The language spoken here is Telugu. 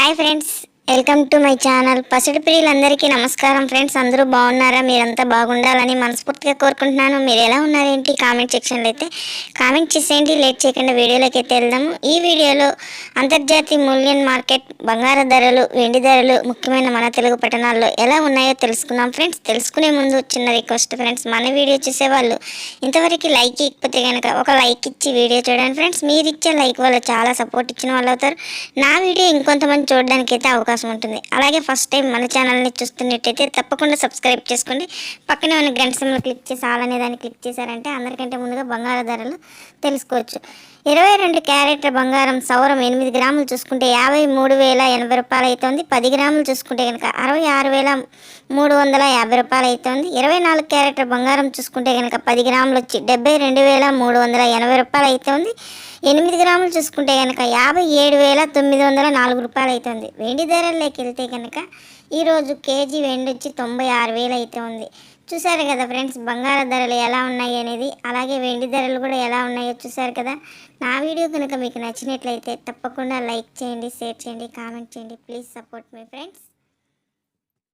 Hi friends welcome to my channel. పసిడి ప్రియులందరికీ నమస్కారం ఫ్రెండ్స్. అందరూ బాగున్నారా? మీరంతా బాగుండాలని మనస్ఫూర్తిగా కోరుకుంటున్నాను. మీరు ఎలా ఉన్నారేంటి? కామెంట్ సెక్షన్లో అయితే కామెంట్ చేసేయండి. లేట్ చేయకుండా వీడియోలోకి అయితే వెళ్దాము. ఈ వీడియోలో అంతర్జాతీయ మూల్యం మార్కెట్ బంగారు ధరలు వెండి ధరలు ముఖ్యమైన మన తెలుగు పట్టణాల్లో ఎలా ఉన్నాయో తెలుసుకుందాం ఫ్రెండ్స్. తెలుసుకునే ముందు చిన్న రిక్వెస్ట్ ఫ్రెండ్స్. మన వీడియో చూసేవాళ్ళు ఇంతవరకు లైక్ ఇకపోతే కనుక ఒక లైక్ ఇచ్చి వీడియో చూడండి ఫ్రెండ్స్. మీరు ఇచ్చే లైక్ వల్ల చాలా సపోర్ట్ ఇచ్చిన వాళ్ళు అవుతారు. నా వీడియో ఇంకొంతమంది చూడడానికి అయితే అవకాశం ఉంటుంది. అలాగే ఫస్ట్ టైం మన ఛానల్ని చూస్తున్నట్టయితే తప్పకుండా సబ్స్క్రైబ్ చేసుకోండి. పక్కనే ఉన్న గంట సమయంలో క్లిక్ చేసి ఆల్ అనే దాన్ని క్లిక్ చేశారంటే అందరికంటే ముందుగా బంగారు ధరలు తెలుసుకోవచ్చు. ఇరవై రెండు క్యారెట్ల బంగారం సౌరం ఎనిమిది గ్రాములు చూసుకుంటే యాభై మూడు వేల ఎనభై రూపాయలు అవుతుంది పది గ్రాములు చూసుకుంటే కనుక అరవై ఆరు వేల మూడు వందల యాభై రూపాయలు అవుతుంది ఇరవై నాలుగు క్యారెట్ల బంగారం చూసుకుంటే కనుక పది గ్రాములు వచ్చి డెబ్బై రెండు వేల మూడు వందల ఎనభై రూపాయలు అవుతుంది ఎనిమిది గ్రాములు చూసుకుంటే కనుక యాభై ఏడు వేల తొమ్మిది వందల నాలుగు రూపాయలు అవుతుంది వెండి ధరల్లోకి వెళ్తే కనుక ఈరోజు కేజీ వెండి వచ్చి తొంభై ఆరు వేలు అయితే ఉంది. చూసారు కదా ఫ్రెండ్స్ బంగారు ధరలు ఎలా ఉన్నాయి అనేది అలాగే వెండి ధరలు కూడా ఎలా ఉన్నాయో చూసారు కదా. నా వీడియో కనుక మీకు నచ్చినట్లయితే తప్పకుండా లైక్ చేయండి షేర్ చేయండి కామెంట్ చేయండి. ప్లీజ్ సపోర్ట్ మీ ఫ్రెండ్స్.